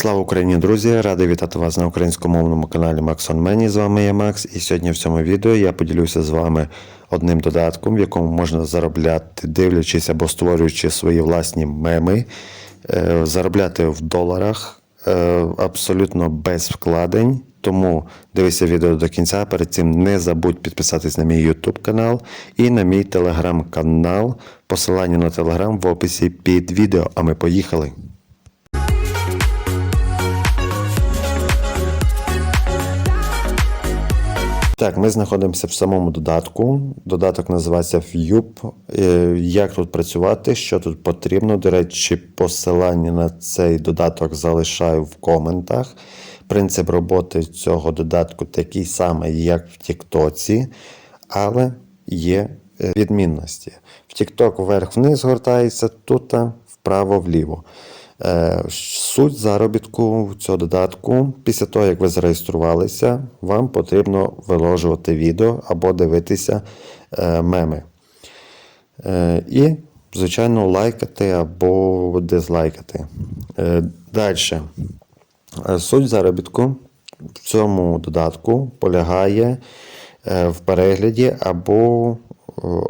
Слава Україні, друзі! Радий вітати вас на українськомовному каналі on Many. З вами я Макс, і сьогодні в цьому відео я поділюся з вами одним додатком, в якому можна заробляти, дивлячись або створюючи свої власні меми, е, заробляти в доларах е, абсолютно без вкладень. Тому дивися відео до кінця. Перед цим не забудь підписатись на мій YouTube канал і на мій телеграм-канал. Посилання на телеграм в описі під відео. А ми поїхали. Так, ми знаходимося в самому додатку. Додаток називається Fube. Е, Як тут працювати, що тут потрібно. До речі, посилання на цей додаток залишаю в коментах. Принцип роботи цього додатку такий самий, як в Тіктоці, але є е, відмінності. В TikTok вверх-вниз гортається, тут вправо-вліво. Е, Суть заробітку цього додатку, після того, як ви зареєструвалися, вам потрібно виложувати відео або дивитися е, меми. Е, І, звичайно, лайкати або дизлайкати. Далі. Суть заробітку в цьому додатку полягає в перегляді або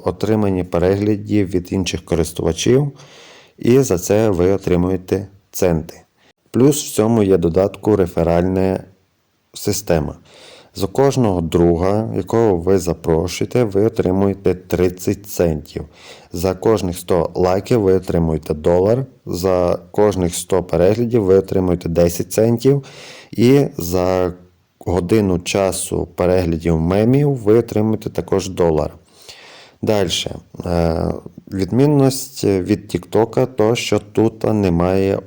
отриманні переглядів від інших користувачів, і за це ви отримуєте центи. Плюс в цьому є додатку реферальна система. За кожного друга, якого ви запрошуєте, ви отримуєте 30 центів. За кожних 100 лайків ви отримуєте долар. За кожних 100 переглядів ви отримуєте 10 центів. І за годину часу переглядів мемів ви отримуєте також долар. Далі. Відмінність від TikTok то, що тут немає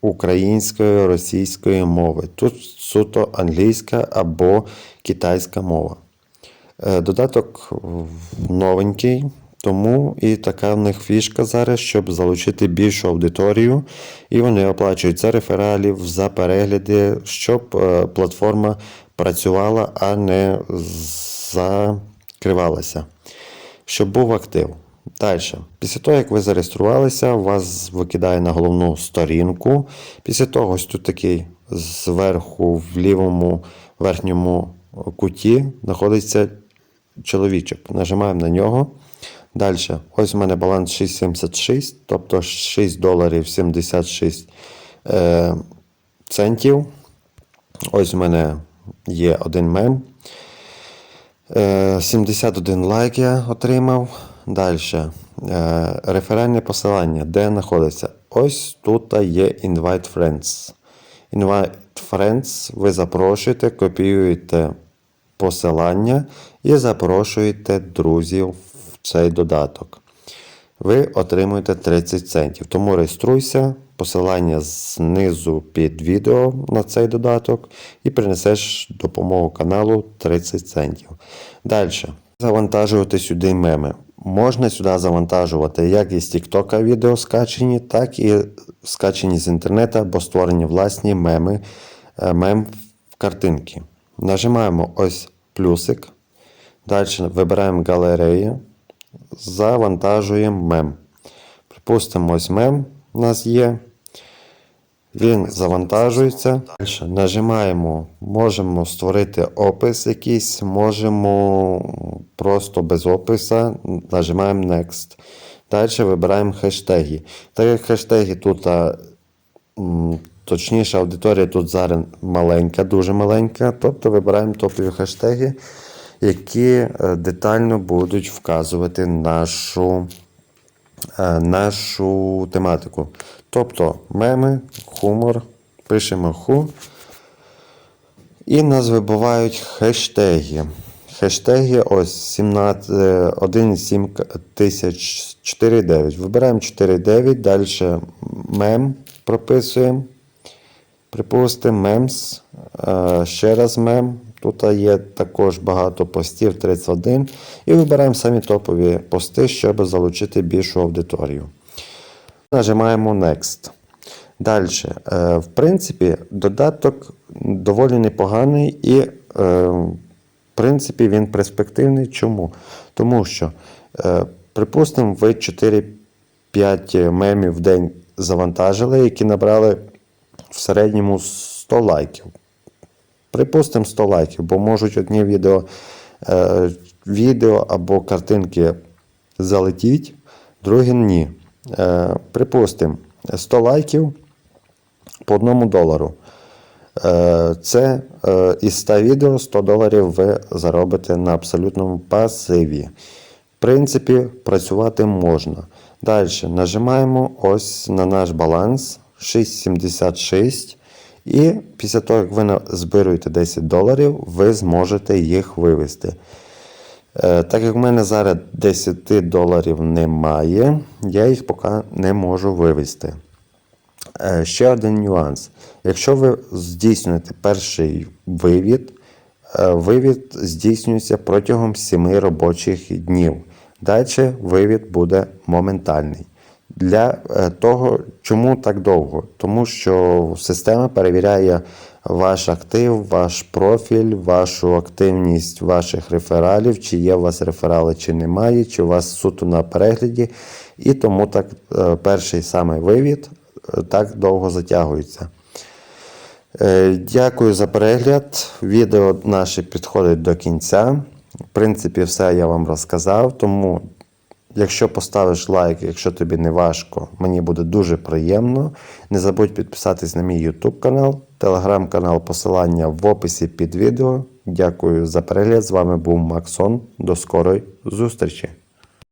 української російської мови. Тут суто англійська або китайська мова. Е, Додаток новенький, тому і така в них фішка зараз, щоб залучити більшу аудиторію, і вони оплачують за рефералів, за перегляди, щоб е, платформа працювала, а не закривалася, щоб був актив. Далі. Після того, як ви зареєструвалися, вас викидає на головну сторінку. Після того, ось тут такий зверху в лівому верхньому куті знаходиться чоловічок. Нажимаємо на нього. Далі, ось у мене баланс 6,76, тобто 6 доларів 76 е, центів. Ось у мене є один мем. Е, 71 лайк я отримав. Далі. Е, реферальне посилання, де знаходиться? Ось тут є Invite Friends. Invite Friends, ви запрошуєте, копіюєте посилання і запрошуєте друзів в цей додаток. Ви отримуєте 30 центів. Тому реєструйся, посилання знизу під відео на цей додаток і принесеш допомогу каналу 30 центів. Далі. Завантажувати сюди меми. Можна сюди завантажувати як із TikTok відео скачені, так і скачені з інтернету або створені власні меми, е, мем в картинки. Нажимаємо ось плюсик. Далі вибираємо галерею, завантажуємо мем. Припустимо, ось мем у нас є. Він завантажується. Далі нажимаємо, можемо створити опис якийсь, можемо просто без описа. Нажимаємо Next. Далі вибираємо хештеги. Так як хештеги тут, точніше, аудиторія тут зараз маленька, дуже маленька. Тобто вибираємо топові хештеги, які е, детально будуть вказувати нашу е, нашу тематику. Тобто меми, хумор, пишемо ху. І нас вибувають хештеги. Хештеги ось 17, 1,7 тисяч 4,9. Вибираємо 4,9, далі мем прописуємо. Припустимо, мемс. е, Ще раз мем. Тут є також багато постів 31. І вибираємо самі топові пости, щоб залучити більшу аудиторію. Нажимаємо Next. Далі. Е, В принципі, додаток доволі непоганий і, е, в принципі, він перспективний. Чому? Тому що, е, припустимо, ви 4-5 мемів в день завантажили, які набрали в середньому 100 лайків. Припустимо 100 лайків, бо можуть одні відео, відео або картинки залетіть, другі ні. Припустимо 100 лайків по одному долару. Е, Це е, із 100 відео 100 доларів ви заробите на абсолютному пасиві. В принципі, працювати можна. Далі нажимаємо ось на наш баланс 6,76. І після того, як ви збируєте 10 доларів, ви зможете їх вивести. Е, Так як в мене зараз 10 доларів немає, я їх поки не можу вивести. Е, Ще один нюанс. Якщо ви здійснюєте перший вивід, е, вивід здійснюється протягом 7 робочих днів. Далі вивід буде моментальний. Для е, того, чому так довго? Тому що система перевіряє ваш актив, ваш профіль, вашу активність ваших рефералів, чи є у вас реферали, чи немає, чи у вас суто на перегляді. І тому так перший саме вивід так довго затягується. Е, Дякую за перегляд. Відео наше підходить до кінця. В принципі, все я вам розказав. Тому, якщо поставиш лайк, якщо тобі не важко, мені буде дуже приємно. Не забудь підписатись на мій YouTube канал, телеграм-канал, посилання в описі під відео. Дякую за перегляд. З вами був Максон. До скорої зустрічі!